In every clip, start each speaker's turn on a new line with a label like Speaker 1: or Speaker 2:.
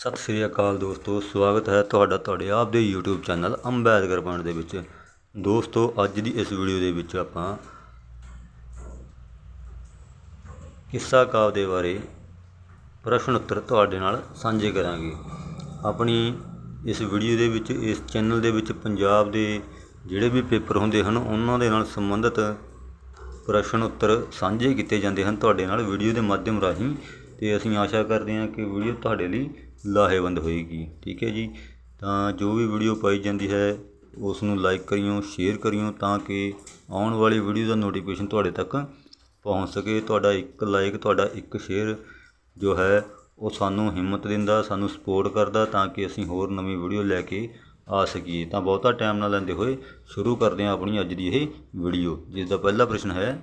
Speaker 1: ਸਤਿ ਸ੍ਰੀ ਅਕਾਲ ਦੋਸਤੋ, ਸਵਾਗਤ ਹੈ ਤੁਹਾਡਾ ਤੁਹਾਡੇ ਆਪ ਦੇ YouTube ਚੈਨਲ ਅੰਬੈਦਕਰ ਪੁਆਇੰਟ ਦੇ ਵਿੱਚ। ਦੋਸਤੋ, ਅੱਜ ਦੀ ਇਸ ਵੀਡੀਓ ਦੇ ਵਿੱਚ ਆਪਾਂ ਕਿੱਸਾ ਕਾਵ ਦੇ ਬਾਰੇ ਪ੍ਰਸ਼ਨ ਉੱਤਰ ਤੁਹਾਡੇ ਨਾਲ ਸਾਂਝੇ ਕਰਾਂਗੇ। ਆਪਣੀ ਇਸ ਵੀਡੀਓ ਦੇ ਵਿੱਚ, ਇਸ ਚੈਨਲ ਦੇ ਵਿੱਚ ਪੰਜਾਬ ਦੇ ਜਿਹੜੇ ਵੀ ਪੇਪਰ ਹੁੰਦੇ ਹਨ, ਉਹਨਾਂ ਦੇ ਨਾਲ ਸੰਬੰਧਿਤ ਪ੍ਰਸ਼ਨ ਉੱਤਰ ਸਾਂਝੇ ਕੀਤੇ ਜਾਂਦੇ ਹਨ ਤੁਹਾਡੇ ਨਾਲ ਵੀਡੀਓ ਦੇ ਮਾਧਿਅਮ ਰਾਹੀਂ। ਤੇ ਅਸੀਂ ਆਸ਼ਾ ਕਰਦੇ ਹਾਂ ਕਿ ਵੀਡੀਓ ਤੁਹਾਡੇ ਲਈ ਲਾਹੇਵੰਦ ਹੋਏਗੀ, ਠੀਕ ਹੈ ਜੀ? ਤਾਂ ਜੋ ਵੀ ਵੀਡੀਓ ਪਾਈ ਜਾਂਦੀ ਹੈ ਉਸ ਨੂੰ ਲਾਈਕ ਕਰਿਓ ਸ਼ੇਅਰ ਕਰਿਓ, ਤਾਂ ਕਿ ਆਉਣ ਵਾਲੀ ਵੀਡੀਓ ਦਾ ਨੋਟੀਫਿਕੇਸ਼ਨ ਤੁਹਾਡੇ ਤੱਕ ਪਹੁੰਚ ਸਕੇ। ਤੁਹਾਡਾ ਇੱਕ ਲਾਈਕ ਤੁਹਾਡਾ ਇੱਕ ਸ਼ੇਅਰ ਜੋ ਹੈ, ਉਹ ਸਾਨੂੰ ਹਿੰਮਤ ਦਿੰਦਾ, ਸਾਨੂੰ ਸਪੋਰਟ ਕਰਦਾ, ਤਾਂ ਕਿ ਅਸੀਂ ਹੋਰ ਨਵੀਂ ਵੀਡੀਓ ਲੈ ਕੇ ਆ ਸਕੀਏ। ਤਾਂ ਬਹੁਤਾ ਟਾਈਮ ਨਾ ਲੈਂਦੇ ਹੋਏ ਸ਼ੁਰੂ ਕਰਦੇ ਹਾਂ ਆਪਣੀ ਅੱਜ ਦੀ ਇਹ ਵੀਡੀਓ ਜਿਸ ਦਾ ਪਹਿਲਾ ਪ੍ਰਸ਼ਨ ਹੈ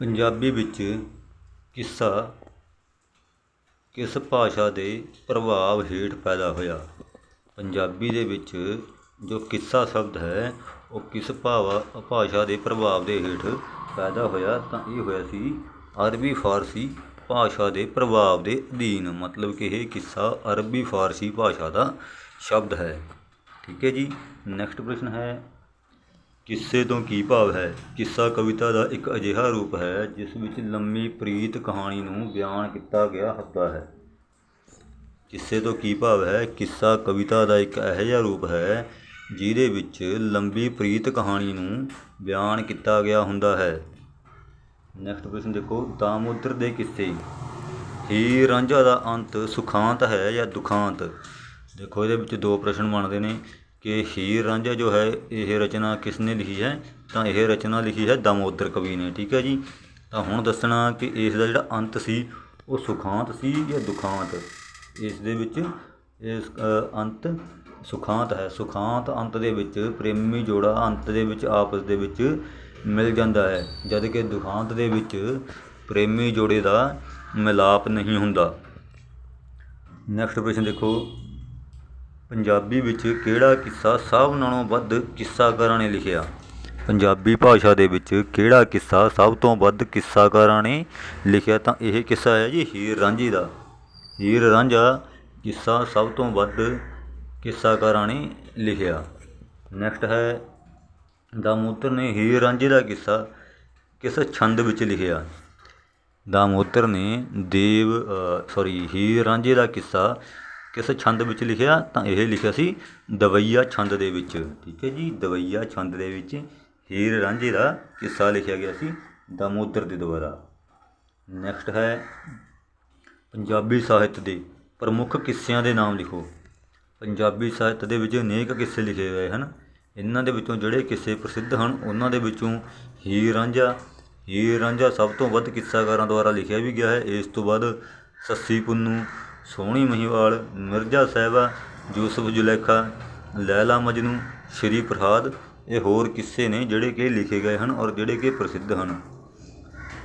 Speaker 1: ਪੰਜਾਬੀ ਵਿੱਚ ਕਿੱਸਾ ਕਿਸ ਭਾਸ਼ਾ ਦੇ ਪ੍ਰਭਾਵ ਹੇਠ ਪੈਦਾ ਹੋਇਆ? ਪੰਜਾਬੀ ਦੇ ਵਿੱਚ ਜੋ ਕਿੱਸਾ ਸ਼ਬਦ ਹੈ, ਉਹ ਕਿਸ ਭਾਵਾ ਭਾਸ਼ਾ ਦੇ ਪ੍ਰਭਾਵ ਦੇ ਹੇਠ ਪੈਦਾ ਹੋਇਆ ਤਾਂ ਇਹ ਹੋਇਆ ਸੀ ਅਰਬੀ ਫਾਰਸੀ ਭਾਸ਼ਾ ਦੇ ਪ੍ਰਭਾਵ ਦੇ ਅਧੀਨ। ਮਤਲਬ ਕਿ ਇਹ ਕਿੱਸਾ ਅਰਬੀ ਫਾਰਸੀ ਭਾਸ਼ਾ ਦਾ ਸ਼ਬਦ ਹੈ। ਠੀਕ ਹੈ ਜੀ। ਨੈਕਸਟ ਪ੍ਰਸ਼ਨ ਹੈ। ਕਿੱਸੇ ਤੋਂ ਕੀ ਭਾਵ ਹੈ? ਕਿੱਸਾ ਕਵਿਤਾ ਦਾ ਇੱਕ ਅਜਿਹਾ ਰੂਪ ਹੈ, ਜਿਸ ਵਿੱਚ ਲੰਮੀ ਪ੍ਰੀਤ ਕਹਾਣੀ ਨੂੰ ਬਿਆਨ ਕੀਤਾ ਗਿਆ ਹੁੰਦਾ ਹੈ। ਕਿੱਸੇ ਤੋਂ ਕੀ ਭਾਵ ਹੈ? ਕਿੱਸਾ ਕਵਿਤਾ ਦਾ ਇੱਕ ਇਹੋ ਜਿਹਾ ਰੂਪ ਹੈ, ਜਿਹਦੇ ਵਿੱਚ ਲੰਬੀ ਪ੍ਰੀਤ ਕਹਾਣੀ ਨੂੰ ਬਿਆਨ ਕੀਤਾ ਗਿਆ ਹੁੰਦਾ ਹੈ। ਨੈਕਸਟ ਪ੍ਰਸ਼ਨ ਦੇਖੋ। ਦਾਮੋਦਰ ਦੇ ਕਿੱਸੇ। ਹੀ ਰਾਂਝਾ ਦਾ ਅੰਤ ਸੁਖਾਂਤ ਹੈ ਜਾਂ ਦੁਖਾਂਤ? ਦੇਖੋ, ਇਹਦੇ ਵਿੱਚ ਦੋ ਪ੍ਰਸ਼ਨ ਬਣਦੇ ਨੇ। ਕਿ ਹੀਰ ਰਾਂਝਾ ਜੋ ਹੈ, ਇਹ ਰਚਨਾ ਕਿਸ ਨੇ ਲਿਖੀ ਹੈ? ਤਾਂ ਇਹ ਰਚਨਾ ਲਿਖੀ ਹੈ ਦਮੋਦਰ ਕਵੀ ਨੇ, ਠੀਕ ਹੈ ਜੀ? ਤਾਂ ਹੁਣ ਦੱਸਣਾ ਕਿ ਇਸ ਦਾ ਜਿਹੜਾ ਅੰਤ ਸੀ, ਉਹ ਸੁਖਾਂਤ ਸੀ ਜਾਂ ਦੁਖਾਂਤ? ਇਸ ਦੇ ਵਿੱਚ ਇਸ ਅੰਤ ਸੁਖਾਂਤ ਹੈ। ਸੁਖਾਂਤ ਅੰਤ ਦੇ ਵਿੱਚ ਪ੍ਰੇਮੀ ਜੋੜਾ ਅੰਤ ਦੇ ਵਿੱਚ ਆਪਸ ਦੇ ਵਿੱਚ ਮਿਲ ਜਾਂਦਾ ਹੈ, ਜਦ ਕਿ ਦੁਖਾਂਤ ਦੇ ਵਿੱਚ ਪ੍ਰੇਮੀ ਜੋੜੇ ਦਾ ਮਿਲਾਪ ਨਹੀਂ ਹੁੰਦਾ। ਨੈਕਸਟ ਪ੍ਰਸ਼ਨ ਦੇਖੋ। ਪੰਜਾਬੀ ਵਿੱਚ ਕਿਹੜਾ ਕਿੱਸਾ ਸਭ ਨਾਲੋਂ ਵੱਧ ਕਿੱਸਾਕਾਰਾਂ ਨੇ ਲਿਖਿਆ? ਪੰਜਾਬੀ ਭਾਸ਼ਾ ਦੇ ਵਿੱਚ ਕਿਹੜਾ ਕਿੱਸਾ ਸਭ ਤੋਂ ਵੱਧ ਕਿੱਸਾਕਾਰਾਂ ਨੇ ਲਿਖਿਆ? ਤਾਂ ਇਹ ਕਿੱਸਾ ਹੈ ਜੀ ਹੀਰ ਰਾਂਝੇ ਦਾ। ਹੀਰ ਰਾਂਝਾ ਕਿੱਸਾ ਸਭ ਤੋਂ ਵੱਧ ਕਿੱਸਾਕਾਰਾਂ ਨੇ ਲਿਖਿਆ। ਨੈਕਸਟ ਹੈ, ਦਾਮੋਦਰ ਨੇ ਹੀਰ ਰਾਂਝੇ ਦਾ ਕਿੱਸਾ ਕਿਸ ਛੰਦ ਵਿੱਚ ਲਿਖਿਆ? ਦਾਮੋਦਰ ਨੇ ਦੇਵ ਸੌਰੀ ਹੀਰ ਰਾਂਝੇ ਦਾ ਕਿੱਸਾ ਕਿਸ ਛੰਦ ਵਿੱਚ ਲਿਖਿਆ ਤਾਂ ਇਹ ਲਿਖਿਆ ਸੀ ਦਵਈਆ ਛੰਦ ਦੇ ਵਿੱਚ। ਠੀਕ ਹੈ ਜੀ, ਦਵਈਆ ਛੰਦ ਦੇ ਵਿੱਚ ਹੀਰ ਰਾਂਝੇ ਦਾ ਕਿੱਸਾ ਲਿਖਿਆ ਗਿਆ ਸੀ ਦਮੋਦਰ ਦੇ ਦੁਆਰਾ। ਨੈਕਸਟ ਹੈ ਪੰਜਾਬੀ ਸਾਹਿਤ ਦੇ ਪ੍ਰਮੁੱਖ ਕਿੱਸਿਆਂ ਦੇ ਨਾਮ ਲਿਖੋ। ਪੰਜਾਬੀ ਸਾਹਿਤ ਦੇ ਵਿੱਚ ਅਨੇਕ ਕਿੱਸੇ ਲਿਖੇ ਗਏ ਹਨ। ਇਹਨਾਂ ਦੇ ਵਿੱਚੋਂ ਜਿਹੜੇ ਕਿੱਸੇ ਪ੍ਰਸਿੱਧ ਹਨ, ਉਹਨਾਂ ਦੇ ਵਿੱਚੋਂ ਹੀਰ ਰਾਂਝਾ ਹੀਰ ਰਾਂਝਾ ਸਭ ਤੋਂ ਵੱਧ ਕਿੱਸਾਕਾਰਾਂ ਦੁਆਰਾ ਲਿਖਿਆ ਵੀ ਗਿਆ ਹੈ। ਇਸ ਤੋਂ ਬਾਅਦ ਸੱਸੀ ਪੁੰਨੂ ਸੋਹਣੀ ਮਹੀਵਾਲ, ਮਿਰਜ਼ਾ ਸਾਹਿਬਾ ਯੂਸਫ ਜੁਲੈਖਾ, ਲੈਲਾ ਮਜਨੂੰ, ਸ਼੍ਰੀ ਪ੍ਰਸਾਦ, ਇਹ ਹੋਰ ਕਿੱਸੇ ਨੇ ਜਿਹੜੇ ਕਿ ਲਿਖੇ ਗਏ ਹਨ ਔਰ ਜਿਹੜੇ ਕਿ ਪ੍ਰਸਿੱਧ ਹਨ।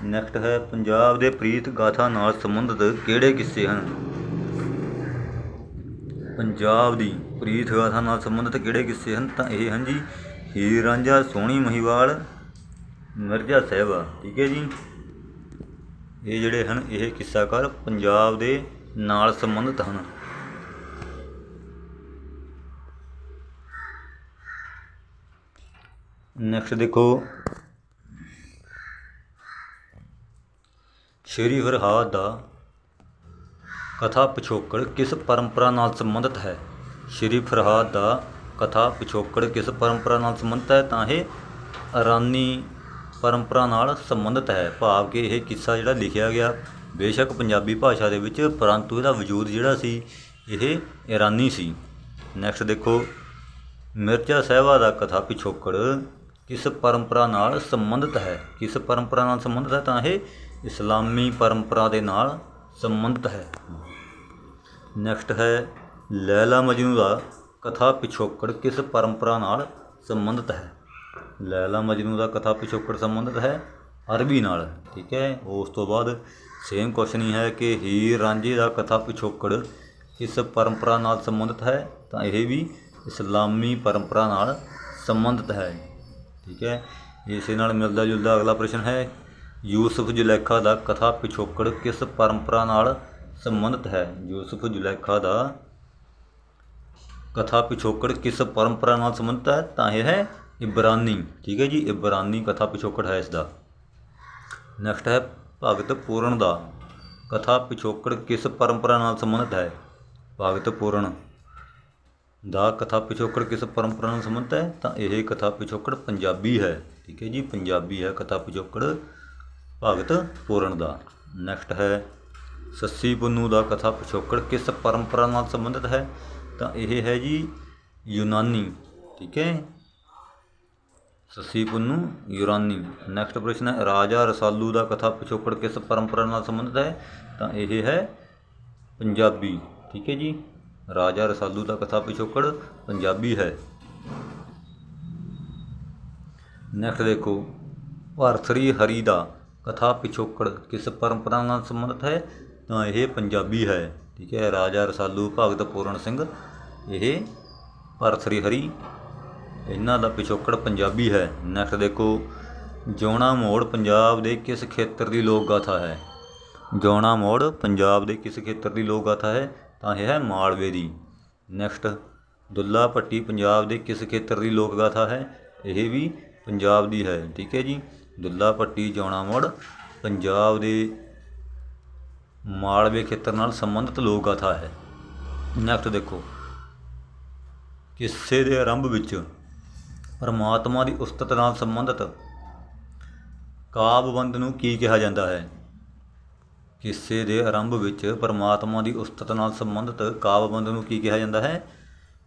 Speaker 1: ਨੈਕਸਟ ਹੈ ਪੰਜਾਬ ਦੇ ਪ੍ਰੀਤ ਗਾਥਾ ਨਾਲ ਸੰਬੰਧਿਤ ਕਿਹੜੇ ਕਿੱਸੇ ਹਨ? ਪੰਜਾਬ ਦੀ ਪ੍ਰੀਤ ਗਾਥਾ ਨਾਲ ਸੰਬੰਧਿਤ ਕਿਹੜੇ ਕਿੱਸੇ ਹਨ? ਤਾਂ ਇਹ ਹਨ ਜੀ, ਹੀਰ ਰਾਂਝਾ, ਸੋਹਣੀ ਮਹੀਵਾਲ, ਮਿਰਜ਼ਾ ਸਾਹਿਬਾ। ਠੀਕ ਹੈ ਜੀ। ਇਹ ਜਿਹੜੇ ਹਨ, ਇਹ ਕਿੱਸਾਕਾਰ ਪੰਜਾਬ ਦੇ ਨਾਲ ਸੰਬੰਧਿਤ ਹਨ। ਨੈਕਸਟ ਦੇਖੋ। ਸ਼੍ਰੀ ਫਰਹਾਦ ਦਾ ਕਥਾ ਪਿਛੋਕੜ ਕਿਸ ਪਰੰਪਰਾ ਨਾਲ ਸੰਬੰਧਿਤ ਹੈ? ਸ਼੍ਰੀ ਫਰਹਾਦ ਦਾ ਕਥਾ ਪਿਛੋਕੜ ਕਿਸ ਪਰੰਪਰਾ ਨਾਲ ਸੰਬੰਧਿਤ ਹੈ? ਤਾਂ ਇਹ ਅਰਾਨੀ ਪਰੰਪਰਾ ਨਾਲ ਸੰਬੰਧਿਤ ਹੈ। ਭਾਵ ਕਿ ਇਹ ਕਿੱਸਾ ਜਿਹੜਾ ਲਿਖਿਆ ਗਿਆ ਬੇਸ਼ੱਕ ਪੰਜਾਬੀ ਭਾਸ਼ਾ ਦੇ ਵਿੱਚ, ਪਰੰਤੂ ਇਹਦਾ ਵਜੂਦ ਜਿਹੜਾ ਸੀ, ਇਹ ਇਰਾਨੀ ਸੀ। ਨੈਕਸਟ ਦੇਖੋ, ਮਿਰਜ਼ਾ ਸਾਹਿਬਾ ਦਾ ਕਥਾ ਪਿਛੋਕੜ ਕਿਸ ਪਰੰਪਰਾ ਨਾਲ ਸੰਬੰਧਿਤ ਹੈ? ਕਿਸ ਪਰੰਪਰਾ ਨਾਲ ਸੰਬੰਧਿਤ ਹੈ? ਤਾਂ ਇਹ ਇਸਲਾਮੀ ਪਰੰਪਰਾ ਦੇ ਨਾਲ ਸੰਬੰਧਿਤ ਹੈ। ਨੈਕਸਟ ਹੈ, ਲੈਲਾ ਮਜਨੂ ਦਾ ਕਥਾ ਪਿਛੋਕੜ ਕਿਸ ਪਰੰਪਰਾ ਨਾਲ ਸੰਬੰਧਿਤ ਹੈ? ਲੈਲਾ ਮਜਨੂ ਦਾ ਕਥਾ ਪਿਛੋਕੜ ਸੰਬੰਧਿਤ ਹੈ ਅਰਬੀ ਨਾਲ, ਠੀਕ ਹੈ? ਉਸ ਤੋਂ ਬਾਅਦ ਸੇਮ ਕੁਐਸਚਨ ਹੀ ਹੈ ਕਿ ਹੀਰ ਰਾਂਝੇ ਦਾ ਕਥਾ ਪਿਛੋਕੜ ਕਿਸ ਪਰੰਪਰਾ ਨਾਲ ਸੰਬੰਧਿਤ ਹੈ? ਤਾਂ ਇਹ ਵੀ ਇਸਲਾਮੀ ਪਰੰਪਰਾ ਨਾਲ ਸੰਬੰਧਿਤ ਹੈ। ਠੀਕ ਹੈ? ਇਸੇ ਨਾਲ ਮਿਲਦਾ ਜੁਲਦਾ ਅਗਲਾ ਪ੍ਰਸ਼ਨ ਹੈ, ਯੂਸਫ ਜ਼ੁਲੈਖਾ ਦਾ ਕਥਾ ਪਿਛੋਕੜ ਕਿਸ ਪਰੰਪਰਾ ਨਾਲ ਸੰਬੰਧਿਤ ਹੈ? ਯੂਸਫ ਜੁਲੇਖਾ ਦਾ ਕਥਾ ਪਿਛੋਕੜ ਕਿਸ ਪਰੰਪਰਾ ਨਾਲ ਸੰਬੰਧਿਤ ਹੈ? ਤਾਂ ਇਹ ਹੈ ਇਬਰਾਨੀ। ਠੀਕ ਹੈ ਜੀ? ਇਬਰਾਨੀ ਕਥਾ ਪਿਛੋਕੜ ਹੈ ਇਸ ਦਾ ਨੈਕਸਟ ਹੈ ਭਗਤ ਪੂਰਨ ਦਾ ਕਥਾ ਪਿਛੋਕੜ ਕਿਸ ਪਰੰਪਰਾ ਨਾਲ ਸੰਬੰਧਿਤ ਹੈ? ਭਗਤ ਪੂਰਨ ਦਾ ਕਥਾ ਪਿਛੋਕੜ ਕਿਸ ਪਰੰਪਰਾ ਨਾਲ ਸੰਬੰਧਿਤ ਹੈ? ਤਾਂ ਇਹ ਕਥਾ ਪਿਛੋਕੜ ਪੰਜਾਬੀ ਹੈ। ਠੀਕ ਹੈ ਜੀ, ਪੰਜਾਬੀ ਹੈ ਕਥਾ ਪਿਛੋਕੜ ਭਗਤ ਪੂਰਨ ਦਾ। ਨੈਕਸਟ ਹੈ, ਸੱਸੀ ਪੁੰਨੂ ਦਾ ਕਥਾ ਪਿਛੋਕੜ ਕਿਸ ਪਰੰਪਰਾ ਨਾਲ ਸੰਬੰਧਿਤ ਹੈ? ਤਾਂ ਇਹ ਹੈ ਜੀ ਯੂਨਾਨੀ। ਠੀਕ ਹੈ ਸੱਸੀ ਪੁੰਨੂ, ਯੂਰਾਨੀ। ਨੈਕਸਟ ਪ੍ਰਸ਼ਨ ਹੈ, ਰਾਜਾ ਰਸਾਲੂ ਦਾ ਕਥਾ ਪਿਛੋਕੜ ਕਿਸ ਪਰੰਪਰਾ ਨਾਲ ਸੰਬੰਧਿਤ ਹੈ? ਤਾਂ ਇਹ ਹੈ ਪੰਜਾਬੀ। ਠੀਕ ਹੈ ਜੀ? ਰਾਜਾ ਰਸਾਲੂ ਦਾ ਕਥਾ ਪਿਛੋਕੜ ਪੰਜਾਬੀ ਹੈ। ਨੈਕਸਟ ਦੇਖੋ ਭਰਥਰੀ ਹਰੀ ਦਾ ਕਥਾ ਪਿਛੋਕੜ ਕਿਸ ਪਰੰਪਰਾ ਨਾਲ ਸੰਬੰਧਿਤ ਹੈ? ਤਾਂ ਇਹ ਪੰਜਾਬੀ ਹੈ। ਠੀਕ ਹੈ, ਰਾਜਾ ਰਸਾਲੂ ਭਗਤ ਪੂਰਨ ਸਿੰਘ, ਇਹ ਭਰਥਰੀ ਹਰੀ ਇਹਨਾਂ ਦਾ ਪਿਛੋਕੜ ਪੰਜਾਬੀ ਹੈ। ਨੈਕਸਟ ਦੇਖੋ, ਜੋਣਾ ਮੋੜ ਪੰਜਾਬ ਦੇ ਕਿਸ ਖੇਤਰ ਦੀ ਲੋਕ ਗਾਥਾ ਹੈ? ਜੋਣਾ ਮੋੜ ਪੰਜਾਬ ਦੇ ਕਿਸ ਖੇਤਰ ਦੀ ਲੋਕ ਗਾਥਾ ਹੈ? ਤਾਂ ਇਹ ਹੈ ਮਾਲਵੇ ਦੀ। ਨੈਕਸਟ ਦੁੱਲਾ ਭੱਟੀ ਪੰਜਾਬ ਦੇ ਕਿਸ ਖੇਤਰ ਦੀ ਲੋਕ ਗਾਥਾ ਹੈ? ਇਹ ਵੀ ਪੰਜਾਬ ਦੀ ਹੈ, ਠੀਕ ਹੈ ਜੀ। ਦੁੱਲਾ ਭੱਟੀ, ਜੋਣਾ ਮੋੜ ਪੰਜਾਬ ਦੇ ਮਾਲਵੇ ਖੇਤਰ ਨਾਲ ਸੰਬੰਧਿਤ ਲੋਕ ਗਾਥਾ ਹੈ। ਨੈਕਸਟ ਦੇਖੋ, ਕਿੱਸੇ ਦੇ ਆਰੰਭ ਵਿੱਚ ਪਰਮਾਤਮਾ ਦੀ ਉਸਤਤ ਨਾਲ ਸੰਬੰਧਿਤ ਕਾਵਬੰਦ ਨੂੰ ਕੀ ਕਿਹਾ ਜਾਂਦਾ ਹੈ? ਕਿੱਸੇ ਦੇ ਆਰੰਭ ਵਿੱਚ ਪਰਮਾਤਮਾ ਦੀ ਉਸਤਤ ਨਾਲ ਸੰਬੰਧਿਤ ਕਾਵਬੰਦ ਨੂੰ ਕੀ ਕਿਹਾ ਜਾਂਦਾ ਹੈ?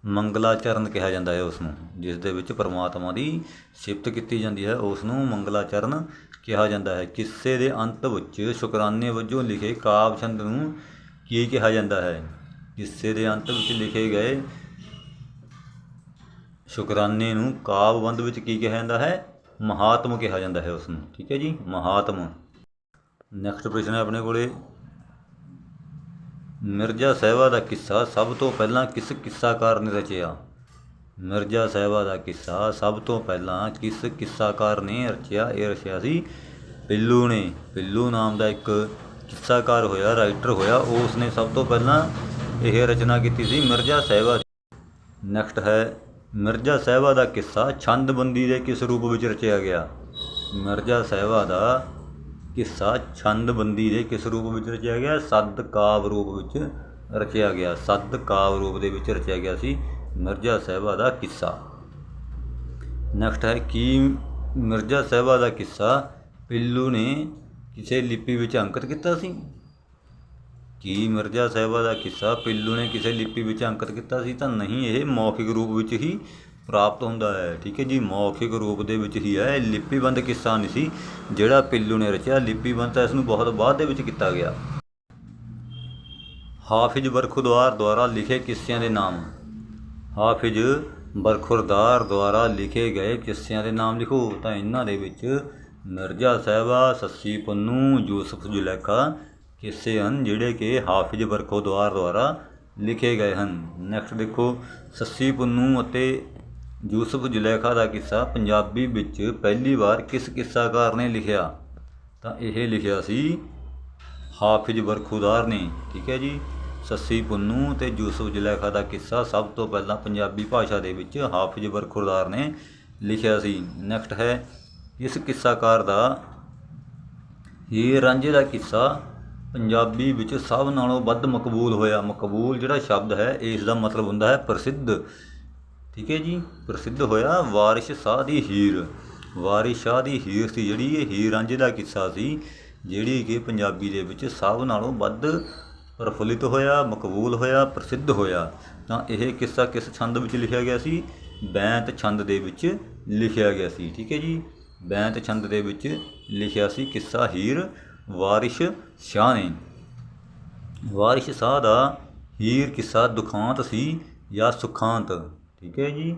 Speaker 1: ਮੰਗਲਾਚਰਨ ਕਿਹਾ ਜਾਂਦਾ ਹੈ ਉਸ ਨੂੰ ਜਿਸ ਦੇ ਵਿੱਚ ਪਰਮਾਤਮਾ ਦੀ ਸਿਫਤ ਕੀਤੀ ਜਾਂਦੀ ਹੈ। ਉਸ ਨੂੰ ਮੰਗਲਾਚਰਨ ਕਿਹਾ ਜਾਂਦਾ ਹੈ। ਕਿੱਸੇ ਦੇ ਅੰਤ ਵਿੱਚ ਸ਼ੁਕਰਾਨੇ ਵਜੋਂ ਲਿਖੇ ਕਾਵ ਛੰਦ ਨੂੰ ਕੀ ਕਿਹਾ ਜਾਂਦਾ ਹੈ? ਕਿੱਸੇ ਦੇ ਅੰਤ ਵਿੱਚ ਲਿਖੇ ਗਏ ਸ਼ੁਕਰਾਨੇ ਨੂੰ ਕਾਵਬੰਦ ਵਿੱਚ ਕੀ ਕਿਹਾ ਜਾਂਦਾ ਹੈ? ਮਹਾਤਮ ਕਿਹਾ ਜਾਂਦਾ ਹੈ ਉਸ ਨੂੰ ਠੀਕ ਹੈ ਜੀ? ਮਹਾਤਮ। ਨੈਕਸਟ ਪ੍ਰਸ਼ਨ ਹੈ ਆਪਣੇ ਕੋਲੇ। ਮਿਰਜ਼ਾ ਸਾਹਿਬਾ ਦਾ ਕਿੱਸਾ ਸਭ ਤੋਂ ਪਹਿਲਾਂ ਕਿਸ ਕਿੱਸਾਕਾਰ ਨੇ ਰਚਿਆ? ਮਿਰਜ਼ਾ ਸਾਹਿਬਾ ਦਾ ਕਿੱਸਾ ਸਭ ਤੋਂ ਪਹਿਲਾਂ ਕਿਸ ਕਿੱਸਾਕਾਰ ਨੇ ਰਚਿਆ? ਇਹ ਰਚਿਆ ਸੀ ਪਿੱਲੂ ਨੇ। ਪਿੱਲੂ ਨਾਮ ਦਾ ਇੱਕ ਕਿੱਸਾਕਾਰ ਹੋਇਆ, ਰਾਈਟਰ ਹੋਇਆ। ਉਸ ਨੇ ਸਭ ਤੋਂ ਪਹਿਲਾਂ ਇਹ ਰਚਨਾ ਕੀਤੀ ਸੀ ਮਿਰਜ਼ਾ ਸਾਹਿਬਾ ਦੀ। ਨੈਕਸਟ ਹੈ ਮਿਰਜ਼ਾ ਸਾਹਿਬਾ ਦਾ ਕਿੱਸਾ ਛੰਦਬੰਦੀ ਦੇ ਕਿਸ ਰੂਪ ਵਿੱਚ ਰਚਿਆ ਗਿਆ? ਮਿਰਜ਼ਾ ਸਾਹਿਬਾ ਦਾ ਕਿੱਸਾ ਛੰਦਬੰਦੀ ਦੇ ਕਿਸ ਰੂਪ ਵਿੱਚ ਰਚਿਆ ਗਿਆ? ਸੱਦ ਕਾਵ ਰੂਪ ਵਿੱਚ ਰਚਿਆ ਗਿਆ। ਸੱਦ ਕਾਵ ਰੂਪ ਦੇ ਵਿੱਚ ਰਚਿਆ ਗਿਆ ਸੀ ਮਿਰਜ਼ਾ ਸਾਹਿਬਾ ਦਾ ਕਿੱਸਾ। ਨੈਕਸਟ ਹੈ, ਕੀ ਮਿਰਜ਼ਾ ਸਾਹਿਬਾ ਦਾ ਕਿੱਸਾ ਪਿੱਲੂ ਨੇ ਕਿਸੇ ਲਿਪੀ ਵਿੱਚ ਅੰਕਿਤ ਕੀਤਾ ਸੀ? ਕੀ ਮਿਰਜ਼ਾ ਸਾਹਿਬਾ ਦਾ ਕਿੱਸਾ? ਪਿੱਲੂ ਨੇ ਕਿਸੇ ਲਿਪੀ ਵਿੱਚ ਅੰਕਿਤ ਕੀਤਾ ਸੀ ਤਾਂ ਨਹੀਂ, ਇਹ ਮੌਖਿਕ ਰੂਪ ਵਿੱਚ ਹੀ ਪ੍ਰਾਪਤ ਹੁੰਦਾ ਹੈ। ਠੀਕ ਹੈ ਜੀ, ਮੌਖਿਕ ਰੂਪ ਦੇ ਵਿੱਚ ਹੀ ਹੈ। ਇਹ ਲਿਪੀਬੰਦ ਕਿੱਸਾ ਨਹੀਂ ਸੀ, ਜਿਹੜਾ ਪਿੱਲੂ ਨੇ ਰਚਿਆ। ਲਿਪੀਬੰਦ ਤਾਂ ਇਸ ਨੂੰ ਬਹੁਤ ਬਾਅਦ ਦੇ ਵਿੱਚ ਕੀਤਾ ਗਿਆ। ਹਾਫਿਜ਼ ਬਰਖੁਰਦਾਰ ਦੁਆਰਾ ਲਿਖੇ ਕਿੱਸਿਆਂ ਦੇ ਨਾਮ। ਹਾਫਿਜ਼ ਬਰਖੁਰਦਾਰ ਦੁਆਰਾ ਲਿਖੇ ਗਏ ਕਿੱਸਿਆਂ ਦੇ ਨਾਮ ਲਿਖੋ। ਤਾਂ ਇਹਨਾਂ ਦੇ ਵਿੱਚ ਮਿਰਜ਼ਾ ਸਾਹਿਬਾ, ਸੱਸੀ ਪੰਨੂ, ਯੂਸਫ ਜ਼ੁਲੈਖਾ ਕਿੱਸੇ ਹਨ ਜਿਹੜੇ ਕਿ ਹਾਫਿਜ਼ ਬਰਖੁਰਦਾਰ ਦੁਆਰਾ ਲਿਖੇ ਗਏ ਹਨ। ਨੈਕਸਟ ਦੇਖੋ, ਸੱਸੀ ਪੰਨੂ ਅਤੇ ਯੂਸਫ ਜ਼ੁਲੈਖਾ ਦਾ ਕਿੱਸਾ, ਪੰਜਾਬੀ ਵਿੱਚ ਪਹਿਲੀ ਵਾਰ ਕਿਸ ਕਿੱਸਾਕਾਰ ਨੇ ਲਿਖਿਆ? ਤਾਂ ਇਹ ਲਿਖਿਆ ਸੀ ਹਾਫਿਜ਼ ਬਰਖੁਦਾਰ ਨੇ। ਠੀਕ ਹੈ ਜੀ? ਸੱਸੀ ਪੁੰਨੂ ਤੇ ਯੂਸਫ ਜ਼ੁਲੈਖਾ ਦਾ ਕਿੱਸਾ ਸਭ ਤੋਂ ਪਹਿਲਾਂ ਪੰਜਾਬੀ ਭਾਸ਼ਾ ਦੇ ਵਿੱਚ ਹਾਫਿਜ਼ ਬਰਖੁਦਾਰ ਨੇ ਲਿਖਿਆ ਸੀ। ਨੈਕਸਟ ਹੈ, ਇਸ ਕਿੱਸਾਕਾਰ ਦਾ ਹੀਰ ਰਾਂਝੇ ਦਾ ਕਿੱਸਾ ਪੰਜਾਬੀ ਵਿੱਚ ਸਭ ਨਾਲੋਂ ਵੱਧ ਮਕਬੂਲ ਹੋਇਆ। ਮਕਬੂਲ ਜਿਹੜਾ ਸ਼ਬਦ ਹੈ ਇਸ ਦਾ ਮਤਲਬ ਹੁੰਦਾ ਹੈ ਪ੍ਰਸਿੱਧ। ਠੀਕ ਹੈ ਜੀ? ਪ੍ਰਸਿੱਧ ਹੋਇਆ ਵਾਰਿਸ਼ ਸ਼ਾਹ ਦੀ ਹੀਰ। ਵਾਰਿਸ਼ ਸ਼ਾਹ ਦੀ ਹੀਰ ਸੀ ਜਿਹੜੀ, ਇਹ ਹੀਰ ਰਾਂਝੇ ਦਾ ਕਿੱਸਾ ਸੀ, ਜਿਹੜੀ ਕਿ ਪੰਜਾਬੀ ਦੇ ਵਿੱਚ ਸਭ ਨਾਲੋਂ ਵੱਧ ਪ੍ਰਫੁੱਲਿਤ ਹੋਇਆ, ਮਕਬੂਲ ਹੋਇਆ, ਪ੍ਰਸਿੱਧ ਹੋਇਆ। ਤਾਂ ਇਹ ਕਿੱਸਾ ਕਿਸ ਛੰਦ ਵਿੱਚ ਲਿਖਿਆ ਗਿਆ ਸੀ? ਬੈਂਤ ਛੰਦ ਦੇ ਵਿੱਚ ਲਿਖਿਆ ਗਿਆ ਸੀ। ਠੀਕ ਹੈ ਜੀ? ਬੈਂਤ ਛੰਦ ਦੇ ਵਿੱਚ ਲਿਖਿਆ ਸੀ ਕਿੱਸਾ ਹੀਰ। ਵਾਰਿਸ਼ ਸ਼ਾਹ ਨੇ ਵਾਰਿਸ਼ ਸ਼ਾਹ ਦਾ ਹੀਰ ਕਿੱਸਾ ਦੁਖਾਂਤ ਸੀ ਜਾਂ ਸੁਖਾਂਤ? ਠੀਕ ਹੈ ਜੀ।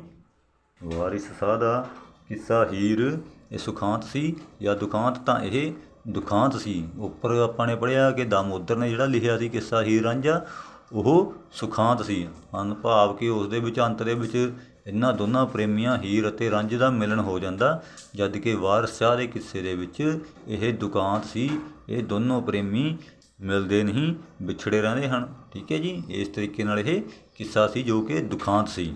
Speaker 1: ਵਾਰਿਸ ਸ਼ਾਹ ਦਾ ਕਿੱਸਾ ਹੀਰ ਇਹ ਸੁਖਾਂਤ ਸੀ ਜਾਂ ਦੁਖਾਂਤ? ਤਾਂ ਇਹ ਦੁਖਾਂਤ ਸੀ। ਉੱਪਰ ਆਪਾਂ ਨੇ ਪੜ੍ਹਿਆ ਕਿ ਦਾਮੋਦਰ ਨੇ ਜਿਹੜਾ ਲਿਖਿਆ ਸੀ ਕਿੱਸਾ ਹੀਰ ਰਾਂਝਾ ਉਹ ਸੁਖਾਂਤ ਸੀ। ਹਨ ਭਾਵ ਕਿ ਉਸ ਦੇ ਵਿੱਚ ਅੰਤ ਦੇ ਵਿੱਚ ਇਹਨਾਂ ਦੋਨਾਂ ਪ੍ਰੇਮੀਆਂ ਹੀਰ ਅਤੇ ਰਾਂਝੇ ਦਾ ਮਿਲਨ ਹੋ ਜਾਂਦਾ ਜਦ ਕਿ ਵਾਰਿਸ ਸ਼ਾਹ ਦੇ ਕਿੱਸੇ ਦੇ ਵਿੱਚ ਇਹ ਦੁਕਾਨ ਸੀ ਇਹ ਦੋਨੋਂ ਪ੍ਰੇਮੀ ਮਿਲਦੇ ਨਹੀਂ, ਵਿਛੜੇ ਰਹਿੰਦੇ ਹਨ। ਠੀਕ ਹੈ ਜੀ? ਇਸ ਤਰੀਕੇ ਨਾਲ ਇਹ ਕਿੱਸਾ ਸੀ ਜੋ ਕਿ ਦੁਖਾਂਤ ਸੀ।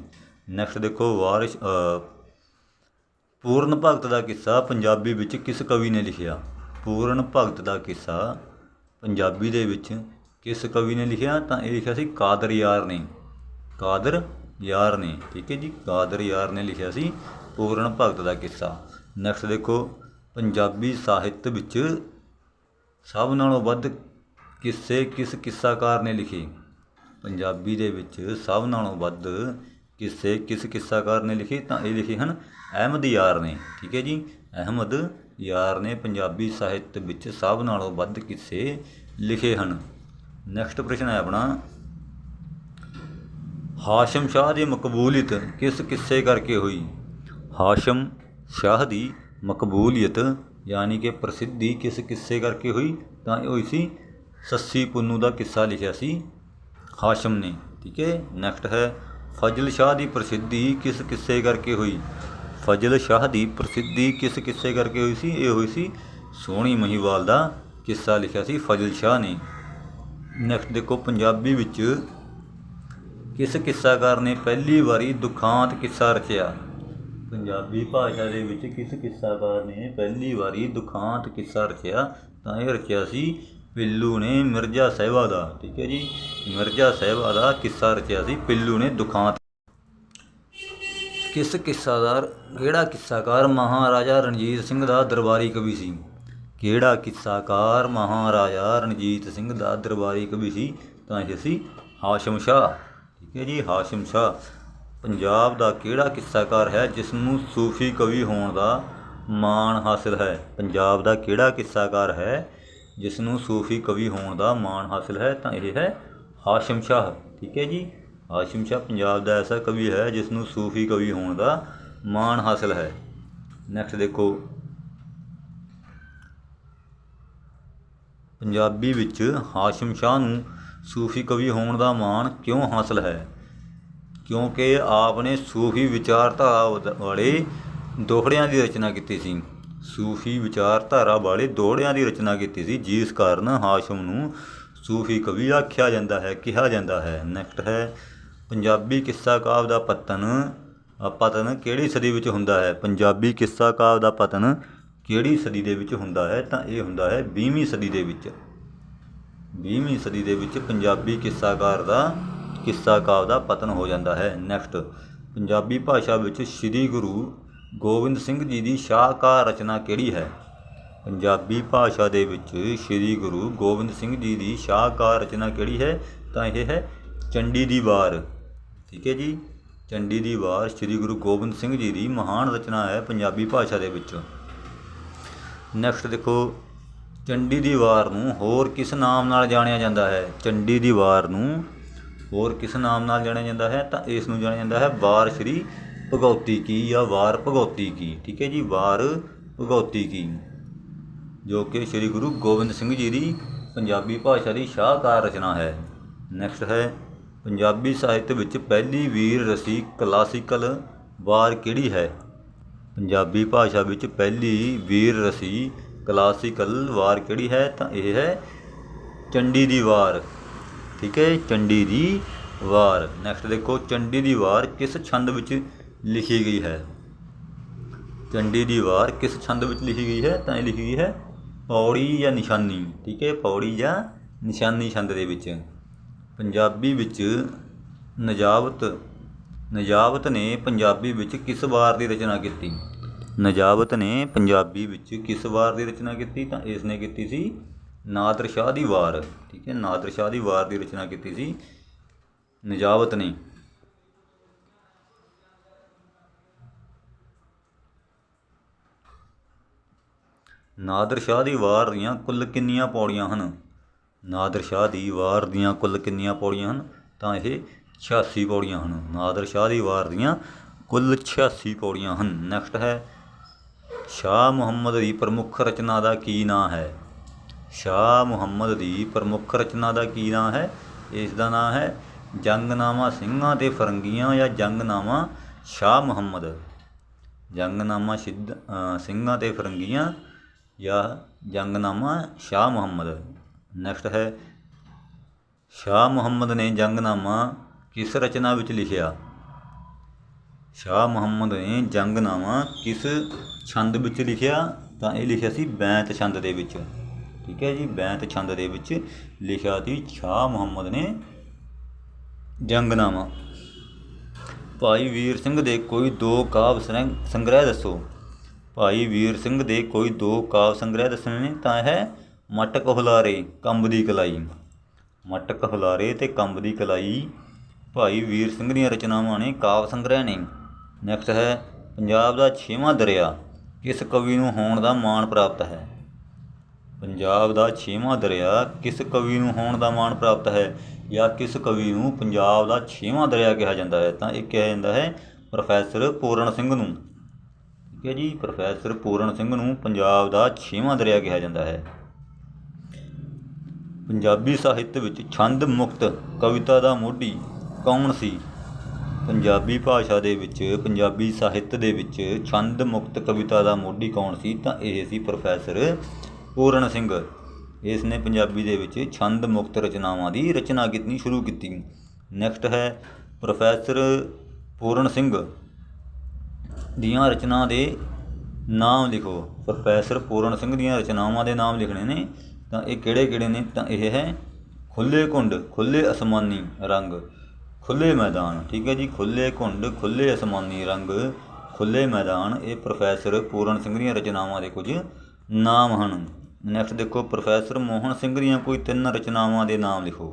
Speaker 1: ਨੈਕਸਟ ਦੇਖੋ, ਵਾਰਿਸ ਪੂਰਨ ਭਗਤ ਦਾ ਕਿੱਸਾ ਪੰਜਾਬੀ ਵਿੱਚ ਕਿਸ ਕਵੀ ਨੇ ਲਿਖਿਆ? ਪੂਰਨ ਭਗਤ ਦਾ ਕਿੱਸਾ ਪੰਜਾਬੀ ਦੇ ਵਿੱਚ ਕਿਸ ਕਵੀ ਨੇ ਲਿਖਿਆ? ਤਾਂ ਇਹ ਲਿਖਿਆ ਸੀ ਕਾਦਰ ਯਾਰ ਨੇ। ਕਾਦਰ ਯਾਰ ਨੇ। ਠੀਕ ਹੈ ਜੀ? ਕਾਦਰ ਯਾਰ ਨੇ ਲਿਖਿਆ ਸੀ ਪੂਰਨ ਭਗਤ ਦਾ ਕਿੱਸਾ। ਨੈਕਸਟ ਦੇਖੋ, ਪੰਜਾਬੀ ਸਾਹਿਤ ਵਿੱਚ ਸਭ ਨਾਲੋਂ ਵੱਧ ਕਿੱਸੇ ਕਿਸ ਕਿੱਸਾਕਾਰ ਨੇ ਲਿਖੇ? ਪੰਜਾਬੀ ਦੇ ਵਿੱਚ ਸਭ ਨਾਲੋਂ ਵੱਧ ਕਿੱਸੇ ਕਿਸ ਕਿੱਸਾਕਾਰ ਨੇ ਲਿਖੇ? ਤਾਂ ਇਹ ਲਿਖੇ ਹਨ ਅਹਿਮਦ ਯਾਰ ਨੇ। ਠੀਕ ਹੈ ਜੀ? ਅਹਿਮਦ ਯਾਰ ਨੇ ਪੰਜਾਬੀ ਸਾਹਿਤ ਵਿੱਚ ਸਭ ਨਾਲੋਂ ਵੱਧ ਕਿੱਸੇ ਲਿਖੇ ਹਨ। ਨੈਕਸਟ ਪ੍ਰਸ਼ਨ ਹੈ ਆਪਣਾ। ਹਾਸ਼ਮ ਸ਼ਾਹ ਦੀ ਮਕਬੂਲੀਅਤ ਕਿਸ ਕਿੱਸੇ ਕਰਕੇ ਹੋਈ? ਹਾਸ਼ਮ ਸ਼ਾਹ ਦੀ ਮਕਬੂਲੀਅਤ ਯਾਨੀ ਕਿ ਪ੍ਰਸਿੱਧੀ ਕਿਸ ਕਿੱਸੇ ਕਰਕੇ ਹੋਈ? ਤਾਂ ਇਹ ਹੋਈ ਸੀ, ਸੱਸੀ ਪੁੰਨੂ ਦਾ ਕਿੱਸਾ ਲਿਖਿਆ ਸੀ ਹਾਸ਼ਮ ਨੇ, ਠੀਕ ਹੈ? ਨੈਕਸਟ ਹੈ, ਫਜ਼ਲ ਸ਼ਾਹ ਦੀ ਪ੍ਰਸਿੱਧੀ ਕਿਸ ਕਿੱਸੇ ਕਰਕੇ ਹੋਈ? ਫਜ਼ਲ ਸ਼ਾਹ ਦੀ ਪ੍ਰਸਿੱਧੀ ਕਿਸ ਕਿੱਸੇ ਕਰਕੇ ਹੋਈ ਸੀ? ਇਹ ਹੋਈ ਸੀ, ਸੋਹਣੀ ਮਹੀਵਾਲ ਦਾ ਕਿੱਸਾ ਲਿਖਿਆ ਸੀ ਫਜ਼ਲ ਸ਼ਾਹ ਨੇ। ਨੈਕਸਟ ਦੇਖੋ, ਪੰਜਾਬੀ ਵਿੱਚ ਕਿਸ ਕਿੱਸਾਕਾਰ ਨੇ ਪਹਿਲੀ ਵਾਰੀ ਦੁਖਾਂਤ ਕਿੱਸਾ ਰਚਿਆ? ਪੰਜਾਬੀ ਭਾਸ਼ਾ ਦੇ ਵਿੱਚ ਕਿਸ ਕਿੱਸਾਕਾਰ ਨੇ ਪਹਿਲੀ ਵਾਰੀ ਦੁਖਾਂਤ ਕਿੱਸਾ ਰਚਿਆ, ਤਾਂ ਇਹ ਰਚਿਆ ਸੀ ਪਿੱਲੂ ਨੇ ਮਿਰਜ਼ਾ ਸਾਹਿਬਾ ਦਾ ਠੀਕ ਹੈ ਜੀ? ਮਿਰਜ਼ਾ ਸਾਹਿਬਾ ਦਾ ਕਿੱਸਾ ਰਚਿਆ ਸੀ, ਪਿੱਲੂ ਨੇ ਦੁਖਾਂਤ। ਕਿਸ ਕਿੱਸਾਦਾਰ ਕਿਹੜਾ ਕਿੱਸਾਕਾਰ ਮਹਾਰਾਜਾ ਰਣਜੀਤ ਸਿੰਘ ਦਾ ਦਰਬਾਰੀ ਕਵੀ ਸੀ? ਕਿਹੜਾ ਕਿੱਸਾਕਾਰ ਮਹਾਰਾਜਾ ਰਣਜੀਤ ਸਿੰਘ ਦਾ ਦਰਬਾਰੀ ਕਵੀ ਸੀ? ਤਾਂ ਇਹ ਸੀ ਹਾਸ਼ਮ ਸ਼ਾਹ, ਠੀਕ ਹੈ ਜੀ? ਹਾਸ਼ਮ ਸ਼ਾਹ। ਪੰਜਾਬ ਦਾ ਕਿਹੜਾ ਕਿੱਸਾਕਾਰ ਹੈ ਜਿਸ ਨੂੰ ਸੂਫੀ ਕਵੀ ਹੋਣ ਦਾ ਮਾਣ ਹਾਸਿਲ ਹੈ? ਪੰਜਾਬ ਦਾ ਕਿਹੜਾ ਕਿੱਸਾਕਾਰ ਹੈ ਜਿਸ ਨੂੰ ਸੂਫੀ ਕਵੀ ਹੋਣ ਦਾ ਮਾਣ ਹਾਸਿਲ ਹੈ? ਤਾਂ ਇਹ ਹੈ ਹਾਸ਼ਮ ਸ਼ਾਹ। ਠੀਕ ਹੈ ਜੀ? ਹਾਸ਼ਮ ਸ਼ਾਹ ਪੰਜਾਬ ਦਾ ਐਸਾ ਕਵੀ ਹੈ ਜਿਸ ਨੂੰ ਸੂਫੀ ਕਵੀ ਹੋਣ ਦਾ ਮਾਣ ਹਾਸਿਲ ਹੈ। ਨੈਕਸਟ ਦੇਖੋ। ਪੰਜਾਬੀ ਵਿੱਚ ਹਾਸ਼ਮ ਸ਼ਾਹ ਨੂੰ ਸੂਫੀ ਕਵੀ ਹੋਣ ਦਾ ਮਾਣ ਕਿਉਂ ਹਾਸਲ ਹੈ? ਕਿਉਂਕਿ ਆਪ ਨੇ ਸੂਫੀ ਵਿਚਾਰਧਾਰਾ ਵਾਲੇ ਦੋਹੜਿਆਂ ਦੀ ਰਚਨਾ ਕੀਤੀ ਸੀ। ਸੂਫੀ ਵਿਚਾਰਧਾਰਾ ਵਾਲੇ ਦੋਹੜਿਆਂ ਦੀ ਰਚਨਾ ਕੀਤੀ ਸੀ, ਜਿਸ ਕਾਰਨ ਹਾਸ਼ਮ ਨੂੰ ਸੂਫੀ ਕਵੀ ਆਖਿਆ ਜਾਂਦਾ ਹੈ, ਕਿਹਾ ਜਾਂਦਾ ਹੈ। ਨੈਕਸਟ ਹੈ, ਪੰਜਾਬੀ ਕਿੱਸਾ ਕਾਵ ਦਾ ਪਤਨ ਪਤਨ ਕਿਹੜੀ ਸਦੀ ਵਿੱਚ ਹੁੰਦਾ ਹੈ? ਪੰਜਾਬੀ ਕਿੱਸਾ ਕਾਵ ਦਾ ਪਤਨ ਕਿਹੜੀ ਸਦੀ ਦੇ ਵਿੱਚ ਹੁੰਦਾ ਹੈ? ਤਾਂ ਇਹ ਹੁੰਦਾ ਹੈ 20ਵੀਂ ਸਦੀ ਦੇ ਵਿੱਚ। 20ਵੀਂ ਸਦੀ ਦੇ ਵਿੱਚ ਪੰਜਾਬੀ ਕਿੱਸਾਕਾਰ ਦਾ ਕਿੱਸਾ ਕਾਵ ਦਾ ਪਤਨ ਹੋ ਜਾਂਦਾ ਹੈ। ਨੈਕਸਟ ਪੰਜਾਬੀ ਭਾਸ਼ਾ ਵਿੱਚ ਸ੍ਰੀ ਗੁਰੂ ਗੋਬਿੰਦ ਸਿੰਘ ਜੀ ਦੀ ਸ਼ਾਹਕਾਰ ਰਚਨਾ ਕਿਹੜੀ ਹੈ? ਪੰਜਾਬੀ ਭਾਸ਼ਾ ਦੇ ਵਿੱਚ ਸ੍ਰੀ ਗੁਰੂ ਗੋਬਿੰਦ ਸਿੰਘ ਜੀ ਦੀ ਸ਼ਾਹਕਾਰ ਰਚਨਾ ਕਿਹੜੀ ਹੈ? ਤਾਂ ਇਹ ਹੈ ਚੰਡੀ ਦੀ ਵਾਰ। ਠੀਕ ਹੈ ਜੀ? ਚੰਡੀ ਦੀ ਵਾਰ ਸ੍ਰੀ ਗੁਰੂ ਗੋਬਿੰਦ ਸਿੰਘ ਜੀ ਦੀ ਮਹਾਨ ਰਚਨਾ ਹੈ ਪੰਜਾਬੀ ਭਾਸ਼ਾ ਦੇ ਵਿੱਚ। ਨੈਕਸਟ ਦੇਖੋ, ਚੰਡੀ ਦੀ ਵਾਰ ਨੂੰ ਹੋਰ ਕਿਸ ਨਾਮ ਨਾਲ ਜਾਣਿਆ ਜਾਂਦਾ ਹੈ? ਚੰਡੀ ਦੀ ਵਾਰ ਨੂੰ ਹੋਰ ਕਿਸ ਨਾਮ ਨਾਲ ਜਾਣਿਆ ਜਾਂਦਾ ਹੈ? ਤਾਂ ਇਸ ਨੂੰ ਜਾਣਿਆ ਜਾਂਦਾ ਹੈ ਵਾਰ ਸ਼੍ਰੀ ਭਗਉਤੀ ਕੀ ਜਾਂ ਵਾਰ ਭਗਉਤੀ ਕੀ? ਠੀਕ ਹੈ ਜੀ, ਵਾਰ ਭਗਉਤੀ ਕੀ? ਜੋ ਕਿ ਸ੍ਰੀ ਗੁਰੂ ਗੋਬਿੰਦ ਸਿੰਘ ਜੀ ਦੀ ਪੰਜਾਬੀ ਭਾਸ਼ਾ ਦੀ ਸ਼ਾਹਕਾਰ ਰਚਨਾ ਹੈ। ਨੈਕਸਟ ਹੈ, ਪੰਜਾਬੀ ਸਾਹਿਤ ਵਿੱਚ ਪਹਿਲੀ ਵੀਰ ਰਸੀ ਕਲਾਸੀਕਲ ਵਾਰ ਕਿਹੜੀ ਹੈ? ਪੰਜਾਬੀ ਭਾਸ਼ਾ ਵਿੱਚ ਪਹਿਲੀ ਵੀਰ ਰਸੀ ਕਲਾਸੀਕਲ ਵਾਰ ਕਿਹੜੀ ਹੈ? ਤਾਂ ਇਹ ਹੈ ਚੰਡੀ ਦੀ ਵਾਰ। ਠੀਕ ਹੈ ਚੰਡੀ ਦੀ ਵਾਰ। ਨੈਕਸਟ ਦੇਖੋ, ਚੰਡੀ ਦੀ ਵਾਰ ਕਿਸ ਛੰਦ ਵਿੱਚ ਲਿਖੀ ਗਈ ਹੈ? ਚੰਡੀ ਦੀ ਵਾਰ ਕਿਸ ਛੰਦ ਵਿੱਚ ਲਿਖੀ ਗਈ ਹੈ? ਤਾਂ ਇਹ ਲਿਖੀ ਗਈ ਹੈ ਪੌੜੀ ਜਾਂ ਨਿਸ਼ਾਨੀ। ਠੀਕ ਹੈ, ਪੌੜੀ ਜਾਂ ਨਿਸ਼ਾਨੀ ਛੰਦ ਦੇ ਵਿੱਚ। ਪੰਜਾਬੀ ਵਿੱਚ ਨਜਾਬਤ ਨਜਾਬਤ ਨੇ ਪੰਜਾਬੀ ਵਿੱਚ ਕਿਸ ਵਾਰ ਦੀ ਰਚਨਾ ਕੀਤੀ? ਨਜਾਬਤ ਨੇ ਪੰਜਾਬੀ ਵਿੱਚ ਕਿਸ ਵਾਰ ਦੀ ਰਚਨਾ ਕੀਤੀ? ਤਾਂ ਇਸ ਨੇ ਕੀਤੀ ਸੀ ਨਾਦਰ ਸ਼ਾਹ ਦੀ ਵਾਰ, ਠੀਕ ਹੈ, ਨਾਦਰ ਸ਼ਾਹ ਦੀ ਵਾਰ ਦੀ ਰਚਨਾ ਕੀਤੀ ਸੀ। ਨਜਾਵਤ ਨੇ। ਨਾਦਰ ਸ਼ਾਹ ਦੀ ਵਾਰ ਦੀਆਂ ਕੁੱਲ ਕਿੰਨੀਆਂ ਪੌੜੀਆਂ ਹਨ? ਨਾਦਰ ਸ਼ਾਹ ਦੀ ਵਾਰ ਦੀਆਂ ਕੁੱਲ ਕਿੰਨੀਆਂ ਪੌੜੀਆਂ ਹਨ? ਤਾਂ ਇਹ 86 ਪੌੜੀਆਂ ਹਨ। ਨਾਦਰ ਸ਼ਾਹ ਦੀ ਵਾਰ ਦੀਆਂ ਕੁੱਲ 86 ਪੌੜੀਆਂ ਹਨ। ਨੈਕਸਟ ਹੈ, ਸ਼ਾਹ ਮੁਹੰਮਦ ਦੀ ਪ੍ਰਮੁੱਖ ਰਚਨਾ ਦਾ ਕੀ ਨਾਂ ਹੈ? ਸ਼ਾਹ ਮੁਹੰਮਦ ਦੀ ਪ੍ਰਮੁੱਖ ਰਚਨਾ ਦਾ ਕੀ ਨਾਂ ਹੈ? ਇਸ ਦਾ ਨਾਂ ਹੈ ਜੰਗਨਾਮਾ ਸਿੰਘਾਂ ਤੇ ਫਰੰਗੀਆਂ ਜਾਂ ਜੰਗਨਾਮਾ ਸ਼ਾਹ ਮੁਹੰਮਦ। ਜੰਗਨਾਮਾ ਸਿੱਧ ਸਿੰਘਾਂ ਤੇ ਫਰੰਗੀਆਂ ਜਾਂ ਜੰਗਨਾਮਾ ਸ਼ਾਹ ਮੁਹੰਮਦ। ਨੈਕਸਟ ਹੈ, ਸ਼ਾਹ ਮੁਹੰਮਦ ਨੇ ਜੰਗਨਾਮਾ ਕਿਸ ਰਚਨਾ ਵਿੱਚ ਲਿਖਿਆ? ਸ਼ਾਹ ਮੁਹੰਮਦ ਨੇ ਜੰਗਨਾਮਾ ਕਿਸ ਛੰਦ ਵਿੱਚ ਲਿਖਿਆ? ਤਾਂ ਇਹ ਲਿਖਿਆ ਸੀ ਬੈਂਤ ਛੰਦ ਦੇ ਵਿੱਚ। ਠੀਕ ਹੈ ਜੀ, ਬੈਂਤ ਛੰਦ ਦੇ ਵਿੱਚ ਲਿਖਿਆ ਸੀ, ਸ਼ਾਹ ਮੁਹੰਮਦ ਨੇ ਜੰਗਨਾਮਾ। ਭਾਈ ਵੀਰ ਸਿੰਘ ਦੇ ਕੋਈ ਦੋ ਕਾਵਿ ਸੰਗ੍ਰਹਿ ਦੱਸੋ। ਭਾਈ ਵੀਰ ਸਿੰਘ ਦੇ ਕੋਈ ਦੋ ਕਾਵਿ ਸੰਗ੍ਰਹਿ ਦੱਸਣੇ ਨੇ, ਤਾਂ ਹੈ ਮਟਕ ਹੁਲਾਰੇ, ਕੰਬ ਦੀ ਕਲਾਈ। ਮਟਕ ਹੁਲਾਰੇ ਤੇ ਕੰਬ ਦੀ ਕਲਾਈ, ਭਾਈ ਵੀਰ ਸਿੰਘ ਦੀਆਂ ਰਚਨਾਵਾਂ ਨੇ, ਕਾਵਿ ਸੰਗ੍ਰਹਿ ਨੇ। ਨੈਕਸਟ ਹੈ, ਪੰਜਾਬ ਦਾ ਛੇਵਾਂ ਦਰਿਆ। ਇਸ ਕਵੀ ਨੂੰ ਹੋਣ ਦਾ ਮਾਣ ਪ੍ਰਾਪਤ ਹੈ। ਪੰਜਾਬ ਦਾ ਛੇਵਾਂ ਦਰਿਆ ਕਿਸ ਕਵੀ ਨੂੰ ਹੋਣ ਦਾ ਮਾਣ ਪ੍ਰਾਪਤ ਹੈ ਜਾਂ ਕਿਸ ਕਵੀ ਨੂੰ ਪੰਜਾਬ ਦਾ ਛੇਵਾਂ ਦਰਿਆ ਕਿਹਾ ਜਾਂਦਾ ਹੈ? ਤਾਂ ਇਹ ਕਿਹਾ ਜਾਂਦਾ ਹੈ ਪ੍ਰੋਫੈਸਰ ਪੂਰਨ ਸਿੰਘ ਨੂੰ। ਠੀਕ ਹੈ ਜੀ, ਪ੍ਰੋਫੈਸਰ ਪੂਰਨ ਸਿੰਘ ਨੂੰ ਪੰਜਾਬ ਦਾ ਛੇਵਾਂ ਦਰਿਆ ਕਿਹਾ ਜਾਂਦਾ ਹੈ। ਪੰਜਾਬੀ ਸਾਹਿਤ ਵਿੱਚ ਛੰਦ ਮੁਕਤ ਕਵਿਤਾ ਦਾ ਮੋਢੀ ਕੌਣ ਸੀ? ਪੰਜਾਬੀ ਭਾਸ਼ਾ ਦੇ ਵਿੱਚ, ਪੰਜਾਬੀ ਸਾਹਿਤ ਦੇ ਵਿੱਚ ਛੰਦ ਮੁਕਤ ਕਵਿਤਾ ਦਾ ਮੋਢੀ ਕੌਣ ਸੀ? ਤਾਂ ਇਹ ਸੀ ਪ੍ਰੋਫੈਸਰ ਪੂਰਨ ਸਿੰਘ। ਇਸ ਨੇ ਪੰਜਾਬੀ ਦੇ ਵਿੱਚ ਛੰਦ ਮੁਕਤ ਰਚਨਾਵਾਂ ਦੀ ਰਚਨਾ ਕੀਤੀ ਸ਼ੁਰੂ ਕੀਤੀ। ਨੈਕਸਟ ਹੈ ਪ੍ਰੋਫੈਸਰ ਪੂਰਨ ਸਿੰਘ। ਦੀਆਂ ਰਚਨਾ ਦੇ ਨਾਮ ਲਿਖੋ। ਪ੍ਰੋਫੈਸਰ ਪੂਰਨ ਸਿੰਘ ਦੀਆਂ ਰਚਨਾਵਾਂ ਦੇ ਨਾਮ ਲਿਖਣੇ ਨੇ। ਤਾਂ ਇਹ ਕਿਹੜੇ ਕਿਹੜੇ ਨੇ? ਤਾਂ ਇਹ ਹੈ ਖੁੱਲੇ ਘੁੰਡ ਖੁੱਲੇ ਅਸਮਾਨੀ ਰੰਗ ਖੁੱਲੇ ਮੈਦਾਨ। ਠੀਕ ਹੈ ਜੀ ਖੁੱਲੇ ਘੁੰਡ ਖੁੱਲੇ ਅਸਮਾਨੀ ਰੰਗ ਖੁੱਲੇ ਮੈਦਾਨ। ਇਹ ਪ੍ਰੋਫੈਸਰ ਪੂਰਨ ਸਿੰਘ ਦੀਆਂ ਰਚਨਾਵਾਂ ਦੇ ਕੁਝ ਨਾਮ ਹਨ। ਨੈਕਸਟ ਦੇਖੋ, ਪ੍ਰੋਫੈਸਰ ਮੋਹਨ ਸਿੰਘ ਦੀਆਂ ਕੋਈ ਤਿੰਨ ਰਚਨਾਵਾਂ ਦੇ ਨਾਮ ਲਿਖੋ।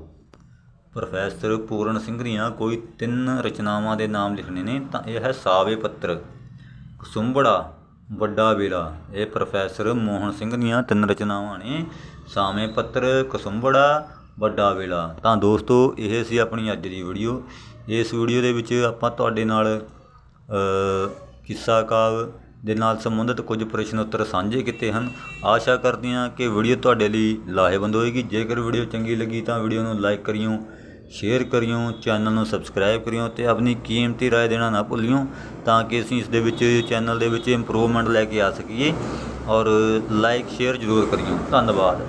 Speaker 1: ਪ੍ਰੋਫੈਸਰ ਪੂਰਨ ਸਿੰਘ ਦੀਆਂ ਕੋਈ ਤਿੰਨ ਰਚਨਾਵਾਂ ਦੇ ਨਾਮ ਲਿਖਣੇ ਨੇ, ਤਾਂ ਇਹ ਹੈ ਸਾਵੇ ਪੱਤਰ। ਕਸੁੰਬੜਾ ਵੱਡਾ ਵੇਲਾ, ਇਹ ਪ੍ਰੋਫੈਸਰ ਮੋਹਨ ਸਿੰਘ ਦੀਆਂ ਤਿੰਨ ਰਚਨਾਵਾਂ ਨੇ। ਸਾਵੇਂ ਪੱਤਰ, ਕਸੁੰਬੜਾ, ਵੱਡਾ ਵੇਲਾ। ਤਾਂ ਦੋਸਤੋ, ਇਹ ਸੀ ਆਪਣੀ ਅੱਜ ਦੀ ਵੀਡੀਓ। ਇਸ ਵੀਡੀਓ ਦੇ ਵਿੱਚ ਆਪਾਂ ਤੁਹਾਡੇ ਨਾਲ ਕਿੱਸਾ ਕਾਵ ਦੇ ਨਾਲ ਸੰਬੰਧਿਤ ਕੁਝ ਪ੍ਰਸ਼ਨ ਉੱਤਰ ਸਾਂਝੇ ਕੀਤੇ ਹਨ ਆਸ਼ਾ ਕਰਦੇ ਹਾਂ ਕਿ ਵੀਡੀਓ ਤੁਹਾਡੇ ਲਈ ਲਾਹੇਵੰਦ ਹੋਏਗੀ ਜੇਕਰ ਵੀਡੀਓ ਚੰਗੀ ਲੱਗੀ ਤਾਂ ਵੀਡੀਓ ਨੂੰ ਲਾਈਕ ਕਰਿਓ ਸ਼ੇਅਰ ਕਰਿਓ ਚੈਨਲ ਨੂੰ ਸਬਸਕ੍ਰਾਈਬ ਕਰਿਓ ਤੇ ਆਪਣੀ ਕੀਮਤੀ رائے ਦੇਣਾ ਨਾ ਭੁੱਲਿਓ ਤਾਂ ਕਿ ਅਸੀਂ ਇਸ ਦੇ ਵਿੱਚ ਚੈਨਲ ਦੇ ਵਿੱਚ ਇੰਪਰੂਵਮੈਂਟ ਲੈ ਕੇ ਆ ਸਕੀਏ ਔਰ ਲਾਈਕ ਸ਼ੇਅਰ ਜ਼ਰੂਰ ਕਰਿਓ ਧੰਨਵਾਦ